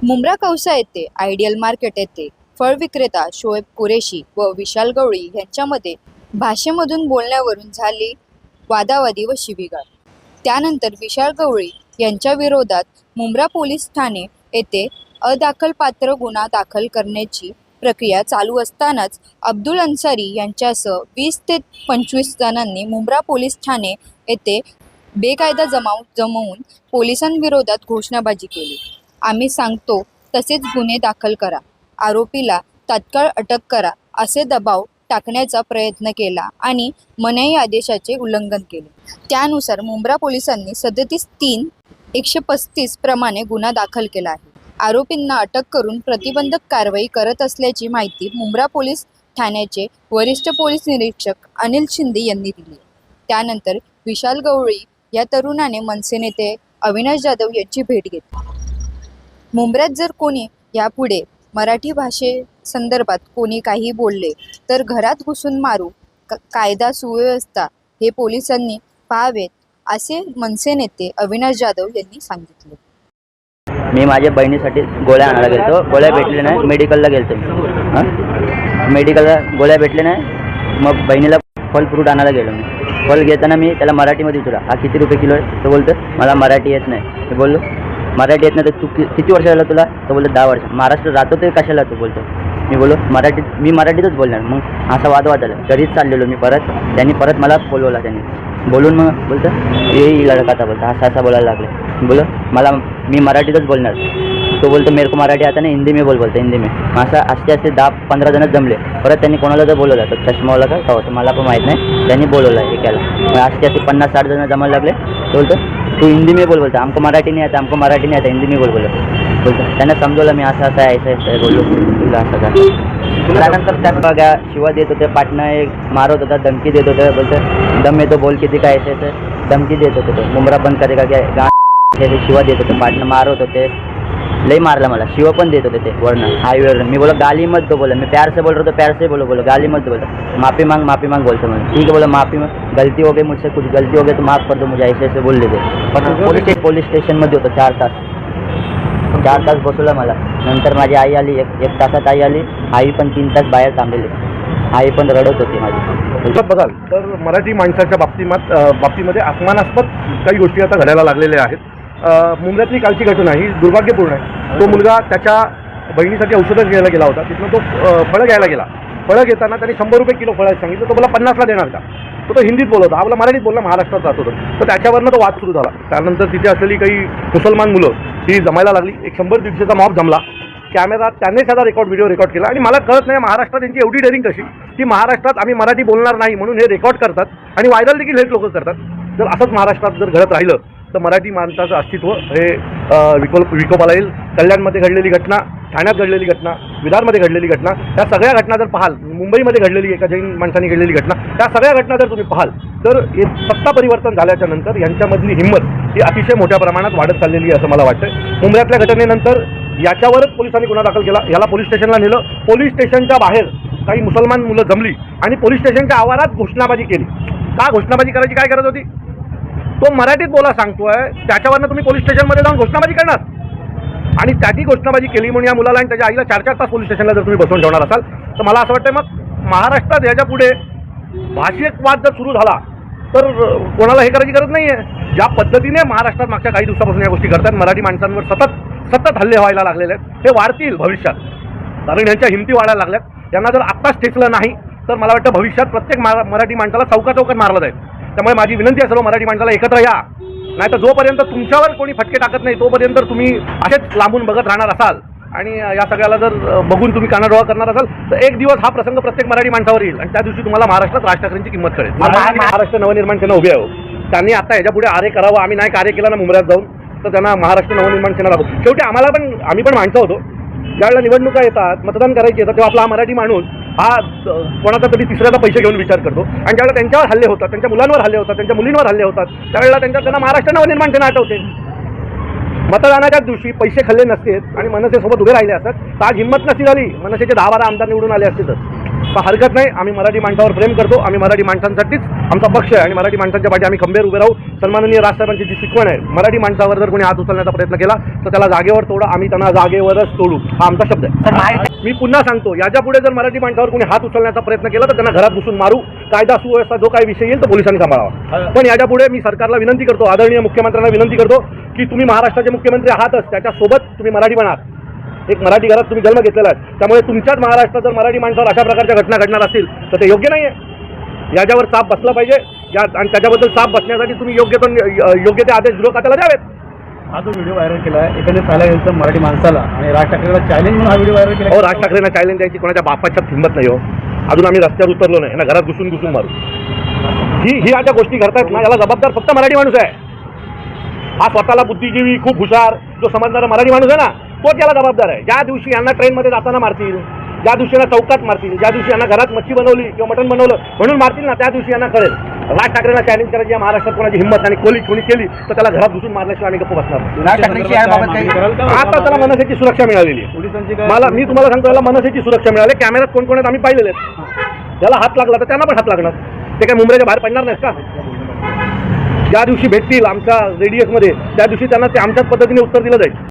मुंब्रा कौसा येथे ideal market येथे फळ विक्रेता शोएब कुरेशी व विशाल गवळी यांच्यामध्ये भाषेमधून बोलण्यावरून झाली वादावादी व शिवीगाळ. त्यानंतर विशाल गवळी यांच्या विरोधात मुंब्रा पोलीस ठाणे येथे अदाखलपात्र गुन्हा दाखल करण्याची प्रक्रिया चालू असतानाच अब्दुल अन्सारी यांच्यासह वीस ते पंचवीस जणांनी मुंब्रा पोलीस ठाणे येथे बेकायदा जमाव जमवून पोलिसांविरोधात घोषणाबाजी केली. आम्ही सांगतो तसेच गुन्हे दाखल करा. आरोपीला तात्काळ अटक करा असे दबाव टाकण्याचा प्रयत्न केला आणि मनाई आदेशाचे उल्लंघन केले. त्यानुसार मुंब्रा पोलिसांनी सदतीस तीन एकशे पस्तीस प्रमाणे गुन्हा दाखल केला आहे. आरोपींना अटक करून प्रतिबंधक कारवाई करत असल्याची माहिती मुंब्रा पोलीस ठाण्याचे वरिष्ठ पोलीस निरीक्षक अनिल शिंदे यांनी दिली. त्यानंतर विशाल गवळी या तरुणाने मनसे नेते अविनाश जाधव यांची भेट घेतली. मुंबऱ्यात जर कोणी यापुढे मराठी भाषे संदर्भात कोणी काही बोलले तर घरात घुसून मारू कायदा सुव्यवस्था हे पोलिसांनी पाहावेत असे मनसे नेते अविनाश जाधव यांनी सांगितले. मी माझ्या बहिणीसाठी गोळ्या आणायला गेलतो. गोळ्या भेटले नाही मेडिकलला गेलतो. मेडिकलला गोळ्या भेटले नाही मग बहिणीला फल फ्रूट आणायला गेलो मी. फल घेताना मी त्याला मराठीमध्ये विचारला हा किती रुपये किलो आहे? तो बोलतो मला मराठी येत नाही. बोललो मराठी येत नाही तर तू कि- किती वर्ष झालं तुला? तर बोलतो दहा वर्ष. महाराष्ट्र राहतो ते कशाला तू बोलतो? मी बोलो मराठीत मी मराठीतच बोलणार. मग असा वाद वाद झाला घरीच चाललेलो मी परत. त्यांनी परत मला बोलवला त्यांनी. बोलून मग बोलतो हे लडकाचा बोलतो. असा असा बोलायला लागले. बोलो मला मी मराठीतच बोलणार. तो बोलतो मेरे को मराठी आता नाही हिंदी मी बोल बोलतो हिंदी मी. असं असे असे दहा पंधरा जणच जमले. परत त्यांनी कोणाला तर बोलवलं तर चष्मावाला का? होतं मला पण माहीत नाही. त्यांनी बोलवलं एकाला मग असे असे पन्नास साठ जण जमायला लागले. बोलतो तू हिंदी मी बोल बोलतो हमको मराठी नाही आता हमको मराठी नाही आता हिंदी मी बोल बोलतो. बोलतो त्यांना समजवलं मी असं असं आहे असं असं बोललो. तुला असं का त्यानंतर त्यांना बघा शिवा देत होते पाटणा एक मारत होता धमकी देत होते बोलतं दम येतो बोल किती काय असं धमकी देत होते तो. मुमरा बंद करे का काय? गा शिवा देत होते पाटणं मारत होते. लई मारला मला. शिव पण देत होते ते वरनं हायवेवर मी बोला गाली मत दो बोला. मैं प्यार से बोल रहा तो प्यार से बोलो बोलो. गाली मत बोला माफी मांग माफी मांग बोलते मैं ठीक है बोला माफी मांग. गलती हो गई मुझसे कुछ गलती हो गई तो माफ कर दो मुझे ऐसे ऐसे बोल देते पण पोलीस पोलीस स्टेशनमध्ये होतं चार तास. चार तास बसवलं मला. नंतर माझी आई आली एक एक तासात आई आली. आई पण तीन तास बाहेर थांबलेली. आई पण रडत होती माझी. बघाल तर मराठी माणसाच्या बाबतीमात बाबतीमध्ये अपमानास्पद काही गोष्टी आता घडायला लागलेल्या आहेत. मुंबईतली कालची घटना ही दुर्भाग्यपूर्ण आहे. तो मुलगा त्याच्या बहिणीसाठी औषधं घ्यायला गेला होता. तिथनं तो फळं घ्यायला गेला. फळं घेताना त्यांनी शंभर रुपये किलो फळं सांगितलं. तो मला पन्नासला देणार का? तो तो हिंदीत बोलत होता. आपला मराठीत बोलला महाराष्ट्रात राहत होतं. तर त्याच्यावरनं तो वाद सुरू झाला. त्यानंतर तिथे असलेली काही मुसलमान मुलं ही जमायला लागली. एक शंभर दीडशेचा मॉब जमला. कॅमेरा त्यांनी त्याचा रेकॉर्ड व्हिडिओ रेकॉर्ड केला. आणि मला कळत नाही महाराष्ट्रात त्यांची एवढी डेअरिंग कशी? की महाराष्ट्रात आम्ही मराठी बोलणार नाही म्हणून हे रेकॉर्ड करतात आणि व्हायरल देखील हेच लोक करतात. जर असंच महाराष्ट्रात जर घडत राहिलं तर मराठी माणसाचं अस्तित्व हे विकोप विकोपाला येईल कल्याणमध्ये घडलेली घटना ठाण्यात घडलेली घटना विधानमध्ये घडलेली घटना त्या सगळ्या घटना जर पाहाल मुंबईमध्ये घडलेली एका जैन माणसाने घडलेली घटना त्या सगळ्या घटना जर तुम्ही पाहाल तर हे सत्ता परिवर्तन झाल्याच्यानंतर यांच्यामधली हिंमत ही अतिशय मोठ्या प्रमाणात वाढत चाललेली आहे असं मला वाटतं मुंबईतल्या घटनेनंतर याच्यावरच पोलिसांनी गुन्हा दाखल केला याला पोलीस स्टेशनला नेलं पोलीस स्टेशनच्या बाहेर काही मुसलमान मुलं जमली आणि पोलीस स्टेशनच्या आवारात घोषणाबाजी केली. का घोषणाबाजी करायची काय गरज होती? तो मराठीत बोला सांगतोय त्याच्यावरनं तुम्ही पोलीस स्टेशनमध्ये जाऊन घोषणाबाजी करणार. आणि त्याची घोषणाबाजी केली म्हणून या मुलाला आणि त्याच्या आईला चार चार तास पोलीस स्टेशनला जर तुम्ही बसवून ठेवणार असाल तर मला असं वाटतं मग महाराष्ट्रात याच्यापुढे भाषिक वाद जर सुरू झाला तर कोणाला हे करायची गरज नाही आहे ज्या पद्धतीने महाराष्ट्रात मागच्या काही दिवसापासून या गोष्टी करतात मराठी माणसांवर सतत सतत हल्ले व्हायला लागलेले आहेत. हे वाढतील भविष्यात. कारण यांच्या हिमती वाढायला लागल्यात. यांना जर आत्ताच ठेचलं नाही तर मला वाटतं भविष्यात प्रत्येक मा- मराठी माणसाला चौका चौकात मारलं जाईल. त्यामुळे माझी विनंती आहे सर्व मराठी माणसाला एकत्र या. नाही तर जोपर्यंत तुमच्यावर कोणी फटके टाकत नाही तोपर्यंत तुम्ही असेच लांबून बघत राहणार असाल. आणि या सगळ्याला जर बघून तुम्ही कानाडोळा करणार असाल तर एक दिवस हा प्रसंग प्रत्येक मराठी माणसावर येईल. आणि त्या दिवशी तुम्हाला महाराष्ट्रात राज ठाकरेंची किंमत कळेल. महाराष्ट्र नवनिर्माण सेना उभे आहो त्यांनी आता ह्याच्या पुढे आरे करावं आम्ही नाही कार्य केलं ना मुंबईत जाऊन तर त्यांना महाराष्ट्र नवनिर्माण सेना राबवू शेवटी आम्हाला पण आम्ही पण माणसं होतो. ज्यावेळेला निवडणुका येतात मतदान करायची येतात तेव्हा आपला हा मराठी माणूस हा कोणाचा तरी तिसऱ्याचा पैसे घेऊन विचार करतो. आणि ज्यावेळेला त्यांच्यावर हल्ले होतात त्यांच्या मुलांवर हल्ले होतात त्यांच्या मुलींवर हल्ले होतात त्यावेळेला त्यांच्या त्यांना महाराष्ट्र नवनिर्माण सेना आठवते. मतदानाच्याच दिवशी पैसे खाल्ले नसते आणि मनसेसोबत उभे राहिले असतात. आज हिंमत नसती झाली. मनसेचे दहा बारा आमदार निवडून आले असते तर. पण हरकत नाही. आम्ही मराठी माणसावर प्रेम करतो. आम्ही मराठी माणसांसाठीच आमचा पक्ष आहे आणि मराठी माणसांच्या पाठी आम्ही खंबीर उभे राहू. सन्माननीय राजसाहेबांची जी शिकवण आहे मराठी माणसावर जर कोणी हात उचलण्याचा प्रयत्न केला तर त्याला जागेवर तोडा. आम्ही त्यांना जागेवरच तोडू. हा आमचा शब्द आहे. मी पुन्हा सांगतो याच्यापुढे जर मराठी माणसावर कोणी हात उचलण्याचा प्रयत्न केला तर त्यांना घरात घुसून मारू. कायदा सुव्यवस्था जो काही विषय येईल तो पोलिसांनी सांभाळावा. पण याच्यापुढे मी सरकारला विनंती करतो आदरणीय मुख्यमंत्र्यांना विनंती करतो की तुम्ही महाराष्ट्राचे मुख्यमंत्री आहातच. त्याच्यासोबत तुम्ही मराठी बना एक मराठी घरात तुम्ही जन्म घेतलेला आहे. त्यामुळे तुमच्याच महाराष्ट्रात जर मराठी माणसावर अशा प्रकारच्या घटना घडणार असतील तर ते योग्य नाही आहे याच्यावर साप बसला पाहिजे. या आणि त्याच्याबद्दल साप बसण्यासाठी तुम्ही योग्य तो योग्य ते आदेश गृह खात्याला द्यावेत. हा जो व्हिडिओ व्हायरल केला आहे एखाद्या पाहायला गेलं तर मराठी माणसाला आणि राज ठाकरेला चॅलेंज म्हणून हा व्हिडिओ व्हायरल केला अहो राज ठाकरेंना चॅलेंज द्यायची कोणाच्या बापाच्या हिंमत नाही हो. अजून आम्ही रस्त्यावर उतरलो नाही. ना घरात घुसून घुसून मारू. ही ही आता गोष्टी घडतायत ना याला जबाबदार फक्त मराठी माणूस आहे. हा स्वतःला बुद्धिजीवी खूप हुशार जो समजणारा मराठी माणूस आहे ना तोच याला जबाबदार आहे. ज्या दिवशी यांना ट्रेनमध्ये जाताना मारतील ज्या दिवशी यांना चौकात मारतील ज्या दिवशी यांना घरात मच्छी बनवली किंवा मटण बनवलं म्हणून मारतील ना त्या दिवशी यांना कळेल. राज ठाकरेंना चॅलेंज करायची या महाराष्ट्रात कोणाची हिंमत आणि कोली कोणी केली तर त्याला घरात घुसून मारल्याशिवाय आम्ही गप्प बसणार नाही. आता त्याला मनसेची सुरक्षा मिळालेली आहे. पोलिसांची काय मला मी तुम्हाला सांगतो याला मनसेची सुरक्षा मिळाली. कॅमेऱ्यात कोण कोण आहेत आम्ही पाहिलेले त्याला हात लागला तर त्यांना पण हात लागणार. ते काय मुंबईच्या बाहेर पडणार नाहीत का? ज्या दिवशी भेटतील आमच्या रेडियसमध्ये त्या दिवशी त्यांना ते आमच्याच पद्धतीने उत्तर दिलं जाईल.